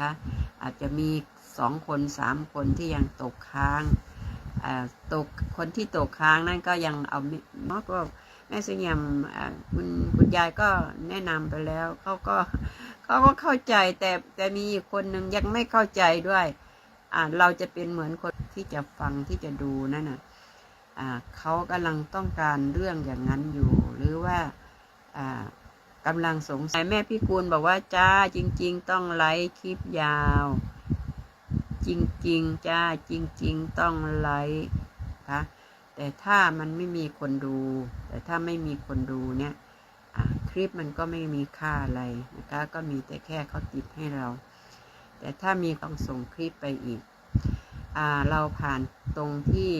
นะคะ อาจจะมีสองคนสามคนที่ยังตกค้างตกคนที่ตกค้างนั่นก็ยังเอาม่เนาะก็แม่เสงี่ยมคุณคุณยายก็แนะนำไปแล้วเขาก็เขาก็เข้าใจแต่แต่มีอีกคนหนึ่งยังไม่เข้าใจด้วยอ่าเราจะเป็นเหมือนคนที่จะฟังที่จะดูนั่นน่ะอ่าเขากำลังต้องการเรื่องอย่างนั้นอยู่ หรือว่าอ่า กำลังสงสัยแม่พี่กูลบอกว่าจ้าจริง ๆ ต้องไลฟ์คลิปยาว จริง ๆ จ้าจริง ๆ ต้องไลฟ์คะแต่ถ้ามันไม่มีคนดู แต่ถ้าไม่มีคนดูเนี่ยคลิปมันก็ไม่มีค่าอะไรนะคะ ก็มีแต่แค่เขาติดให้เรา แต่ถ้ามีต้องส่งคลิปไปอีกอเราผ่านตรงที่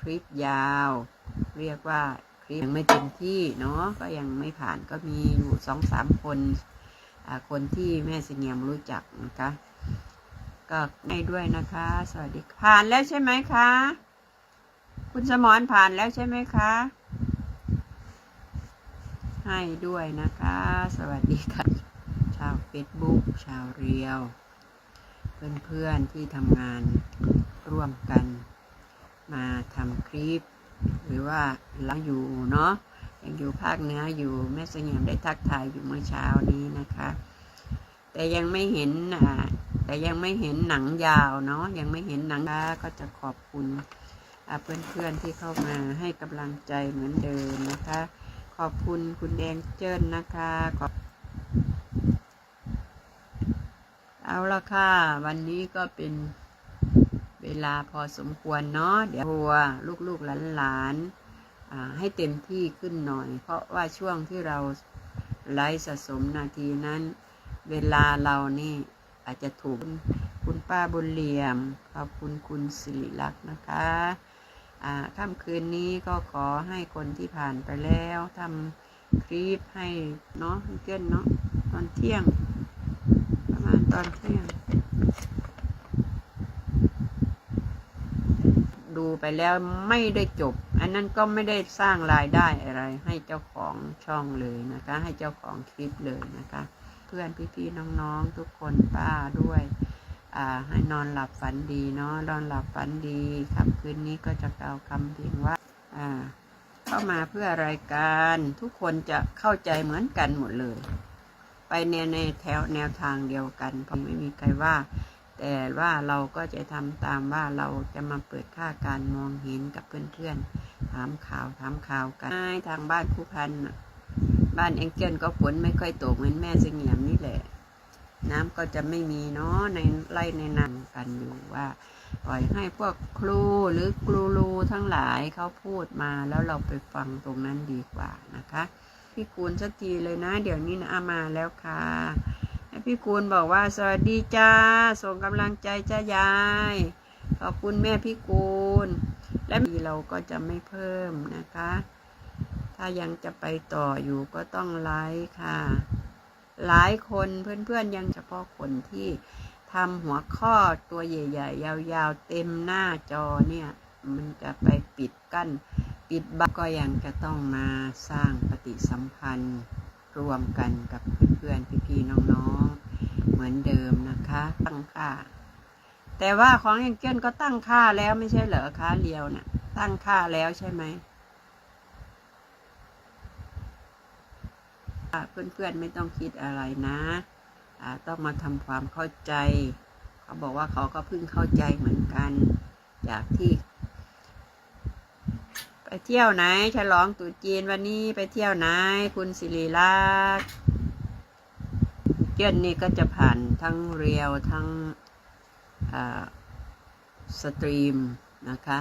คลิปยาว เรียกว่า ยังไม่เต็มที่เนาะก็ยังไม่ผ่านก็มีอยู่สองสามคนคนที่แม่เสงียมรู้จักนะคะ ก็ให้ด้วยนะคะ สวัสดีผ่านแล้วใช่ไหมคะ คุณสมรผ่านแล้วใช่ไหมคะ ให้ด้วยนะคะ สวัสดีค่ะ ชาวเฟซบุ๊กชาวเรียว เพื่อนๆที่ทำงานร่วมกัน มาทำคลิป หรือว่าเราอยู่เนาะยังอยู่ภาคเหนืออยู่แม่สงี่ยมได้ทักทายอยู่เมื่อเช้านี้นะคะ แต่ยังไม่เห็นอ่าแต่ยังไม่เห็นหนังยาวเนาะยังไม่เห็นหนังก็จะขอบคุณเพื่อนๆที่เข้ามาให้กำลังใจเหมือนเดิมนะคะ ขอบคุณคุณแดงเจิ้นนะคะขอบเอาละค่ะ วันนี้ก็เป็น เวลาพอสมควรเนาะเดี๋ยวครัวลูกๆหลานๆให้เต็มที่ขึ้นหน่อย เพราะว่าช่วงที่เราไลฟ์สะสมนาทีนั้น เวลาเรานี่อาจจะถูกคุณป้าบุญเหลี่ยม ขอบคุณคุณสิริลักษ์นะคะอ่าค่ำคืนนี้ก็ขอให้คนที่ผ่านไปแล้วทำคลิปให้เนาะเกินเนาะตอนเที่ยง ประมาณตอนเที่ยง ดูไปแล้วไม่ได้จบ อันนั้นก็ไม่ได้สร้างรายได้อะไร ให้เจ้าของช่องเลยนะคะ ให้เจ้าของคลิปเลยนะคะ เพื่อนพี่ๆน้องๆ ทุกคนป้าด้วยอ่าให้นอนหลับฝันดีเนาะนอนหลับฝันดีค่ำคืนนี้ก็จะกล่าวคำเพียงว่าอ่าเข้ามาเพื่อรายการทุกคนจะเข้าใจเหมือนกันหมดเลย ไปในในแถวแนวทางเดียวกันเพราะไม่มีใครว่า แต่ว่าเราก็จะทำตามว่าเราจะมาเปิดค่าการมองเห็นกับเพื่อนๆ ถามข่าวถามข่าวกันทางบ้านผู้พันบ้านแองเจิลก็ฝนไม่ค่อยตกเหมือนแม่เสงี่ยมนี่แหละ น้ำก็จะไม่มีเนาะในไร่ในนันกันอยู่ว่า ปล่อยให้พวกครูหรือครูรูทั้งหลายเขาพูดมาแล้วเราไปฟังตรงนั้นดีกว่านะคะ พี่คูณสักทีเลยนะ เดี๋ยวนี้นะอามาแล้วค่ะ พี่คูณบอกว่า สวัสดีจ้า ส่งกำลังใจจ้ายาย ขอบคุณแม่พี่คูณและมีเราก็จะไม่เพิ่มนะคะ ถ้ายังจะไปต่ออยู่ก็ต้องไลค์ค่ะ หลายคนเพื่อนๆยังเฉพาะคนที่ทำหัวข้อตัวใหญ่ ๆ ยาวๆ เต็มหน้าจอเนี่ย มันจะไปปิดกั้น ปิดบังก็ยังจะต้องมาสร้างปฏิสัมพันธ์ รวมกันกับเพื่อนๆพี่ๆน้องๆ เหมือนเดิมนะคะ ตั้งค่า แต่ว่าของแองเจิลก็ตั้งค่าแล้วไม่ใช่เหรอคะเรียวเนี่ยตั้งค่าแล้วใช่ไหมเพื่อนๆไม่ต้องคิดอะไรนะต้องมาทำความเข้าใจ เขาบอกว่าเขาก็เพิ่งเข้าใจเหมือนกัน จากที่ ไปเที่ยวไหน ฉลองตรุษจีนวันนี้ไปเที่ยวไหน คุณสิริลักษณ์เจ้นนี่ก็จะผ่านทั้งเรียวทั้งสตรีมนะคะ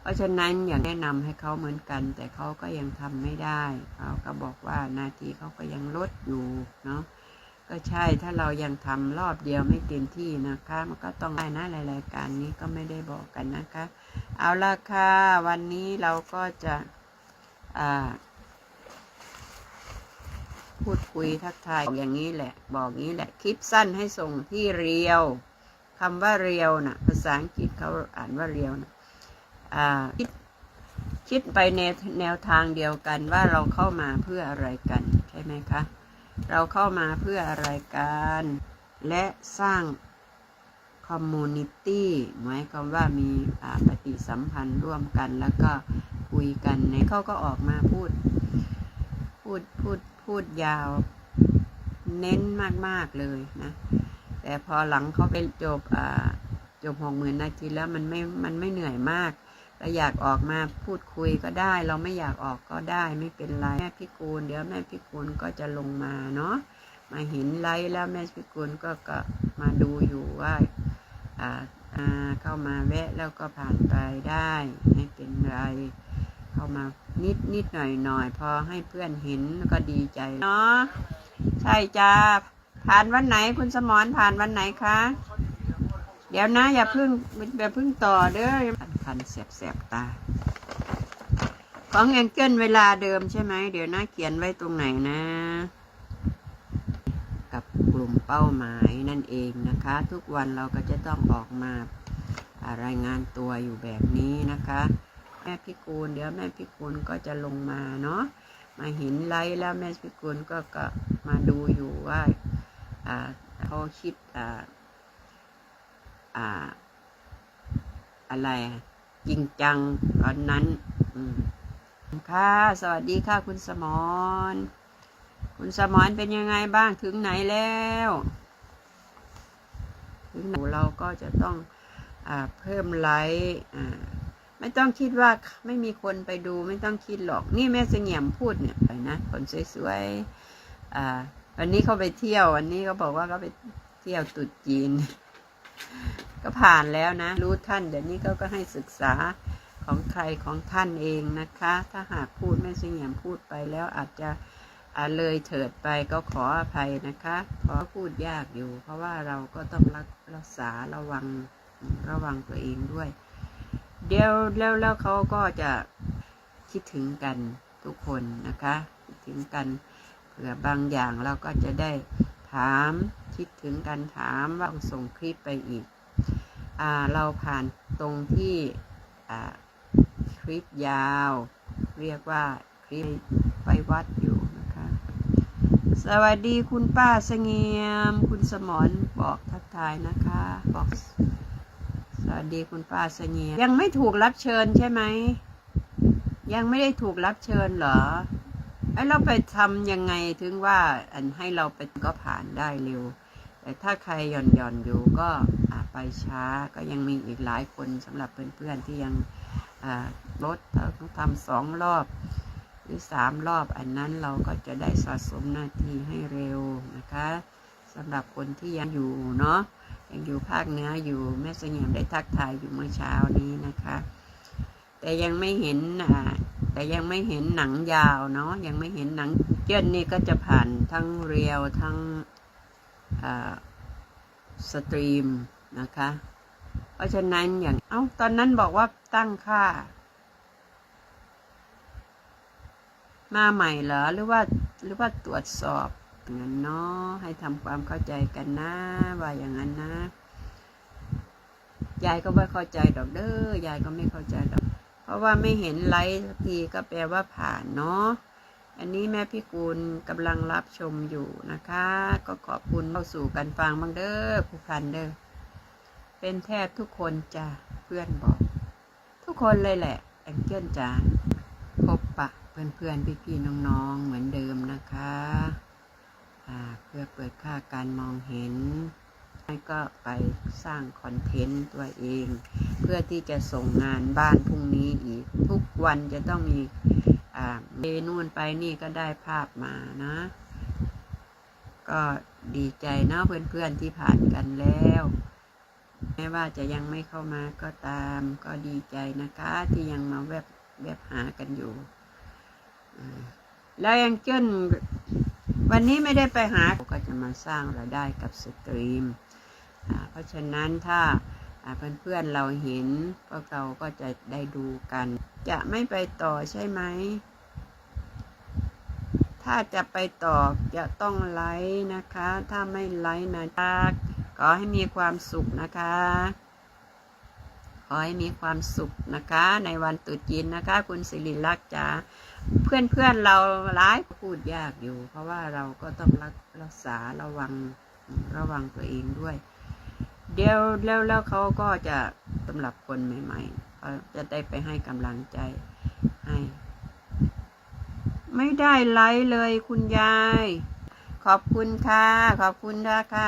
เพราะฉะนั้นอย่างแนะนำให้เขาเหมือนกัน แต่เขาก็ยังทำไม่ได้ เขาก็บอกว่านาทีเขาก็ยังลดอยู่เนาะ ก็ใช่ถ้าเรายังทำรอบเดียวไม่เต็มที่นะคะ มันก็ต้องได้นะรายการนี้ก็ไม่ได้บอกกันนะคะ เอาละค่ะวันนี้เราก็จะพูดคุยทักทายอย่างนี้แหละ บอกงี้แหละ คลิปสั้นให้ส่งที่เรียวคำว่าเรียวน่ะ ภาษาอังกฤษเขาอ่านว่าเรียวน่ะอ่าคิดคิดไปในแนวทางเดียวกันว่าเราเข้ามาเพื่ออะไรกันใช่ไหมคะ เราเข้ามาเพื่ออะไรกัน และสร้างคอมมูนิตี้หมายความว่ามีปฏิสัมพันธ์ร่วมกันแล้วก็คุยกันในเขาก็ออกมาพูด พูดพูดพูดยาว เน้นมาก ๆ เลยนะ แต่พอหลังเขาไปจบจบหกหมื่นนาทีแล้วมันไม่มันไม่เหนื่อยมาก เราอยากออกมาพูดคุยก็ได้ เราไม่อยากออกก็ได้ไม่เป็นไรแม่พิกูล เดี๋ยวแม่พิกูลก็จะลงมาเนาะมาเห็นไลฟ์แล้วแม่พิกูลก็ก็มาดูอยู่ว่าอ่าอ่าเข้ามาแวะแล้วก็ผ่านไปได้ไม่เป็นไร เข้ามานิดนิดหน่อยหน่อยพอให้เพื่อนเห็นก็ดีใจเนาะใช่จ้าผ่านวันไหนคุณสมรผ่านวันไหนคะ เดี๋ยวนะอย่าพึ่งอย่าพึ่งต่อเด้อ คันแสบๆตา ของแองเกิลเวลาเดิมใช่ไหม เดี๋ยวนะเขียนไว้ตรงไหนนะ กับกลุ่มเป้าหมายนั่นเองนะคะ ทุกวันเราก็จะต้องออกมารายงานตัวอยู่แบบนี้นะคะ แม่พิกูล เดี๋ยวแม่พิกูลก็จะลงมาเนาะมาเห็นไลฟ์แล้วแม่พิกูลก็ก็มาดูอยู่ว่าอ่าเขาคิดอ่าอ่าอะไรอะ จริงจังตอนนั้นค่ะสวัสดีค่ะคุณสมรคุณสมรเป็นยังไงบ้างถึงไหนแล้ว ถึงไหนเราก็จะต้องอเพิ่มไลค์ไม่ต้องคิดว่าไม่มีคนไปดูไม่ต้องคิดหรอก นี่แม่เสงี่ยมพูดเนี่ยไปนะคนสวยๆวันนี้เขาไปเที่ยว วันนี้เขาบอกว่าเขาไปเที่ยวตรุษจีน ก็ผ่านแล้วนะ รู้ท่าน เดี๋ยวนี้เขาก็ให้ศึกษาของใครของท่านเองนะคะ ถ้าหากพูดไม่เสงี่ยมพูดไปแล้วอาจจะอาเลยเถิดไปก็ขออภัยนะคะ เพราะพูดยากอยู่ เพราะว่าเราก็ต้องรักรักษาระวังระวังตัวเองด้วย เดี๋ยวแล้วแล้วเขาก็จะคิดถึงกันทุกคนนะคะ คิดถึงกันเผื่อบางอย่างเราก็จะได้ถามคิดถึงกันถามว่าส่งคลิปไปอีก เราผ่านตรงที่คลิปยาว เรียกว่าคลิปไปวัดอยู่นะคะ สวัสดีคุณป้าเสงี่ยม คุณสมรบอกทักทายนะคะบอกสวัสดีคุณป้าเสงี่ยมยังไม่ถูกรับเชิญใช่ไหมยังไม่ได้ถูกรับเชิญเหรอไอ้เราไปทำยังไงถึงว่าอันให้เราไปก็ผ่านได้เร็ว แต่ถ้าใครหย่อนหย่อนอยู่ก็ ไปช้าก็ยังมีอีกหลายคนสำหรับเพื่อนๆที่ยังอ่ารถต้องทำสองรอบ หรือสามรอบอันนั้นเราก็จะได้สะสมนาทีให้เร็วนะคะสำหรับคนที่ยังอยู่เนาะยังอยู่ภาคเหนืออยู่แม่เสงี่ยมได้ทักทายอยู่เมื่อเช้านี้นะคะ แต่ยังไม่เห็นอ่าแต่ยังไม่เห็นหนังยาวเนาะยังไม่เห็นหนังเจิ้นนี่ก็จะผ่านทั้งเรียวทั้งสตรีม นะคะ เพราะฉะนั้นอย่างเอ้าตอนนั้นบอกว่าตั้งค่า มาใหม่เหรอหรือว่าหรือว่าตรวจสอบงั้นเนาะให้ทำความเข้าใจกันนะ ว่าอย่างนั้นนะ ยายก็ไม่เข้าใจดอกเด้อยายก็ไม่เข้าใจดอก เพราะว่าไม่เห็นไลฟ์สักทีก็แปลว่าผ่านเนาะอันนี้แม่พี่กูลกำลังรับชมอยู่นะคะ ก็ขอบคุณเข้าสู่กันฟังบ้างเด้อผู้พันเด้อ เป็นแทบทุกคนจ้ะเพื่อนบอก ทุกคนเลยแหละแองเจิลจ้ะพบปะเพื่อนเพื่อนพี่พี่ๆน้องๆเหมือนเดิมนะคะเพื่อเปิดค่าการมองเห็นแล้วก็ไปสร้างคอนเทนต์ตัวเอง เพื่อที่จะส่งงานบ้านพรุ่งนี้อีก ทุกวันจะต้องมีเมนู่นไปนี่ก็ได้ภาพมานะ ก็ดีใจเนาะเพื่อนๆที่ผ่านกันแล้ว แม้ว่าจะยังไม่เข้ามาก็ตามก็ดีใจนะคะ ที่ยังมาแวบแวบหากันอยู่ แล้วยังเจิ้นวันนี้ไม่ได้ไปหาก็จะมาสร้างรายได้กับสตรีม เพราะฉะนั้นถ้าอ่าเพื่อนๆเราเห็นพวกเราก็จะได้ดูกัน จะไม่ไปต่อใช่ไหม ถ้าจะไปต่อจะต้องไลค์นะคะ ถ้าไม่ไลค์นะจ๊ะ ขอให้มีความสุขนะคะ ขอให้มีความสุขนะคะ ในวันตรุษจีนนะคะ คุณสิริลักษ์จ๋าเพื่อนเพื่อนๆเราร้ายพูดยากอยู่ เพราะว่าเราก็ต้องรักรักษาระวังระวังตัวเองด้วย เดี๋ยวแล้วแล้วเขาก็จะสำหรับคนใหม่ๆเขาจะได้ไปให้กำลังใจให้ไม่ได้ไลฟ์เลยคุณยาย ขอบคุณค่ะ ขอบคุณนะค่ะ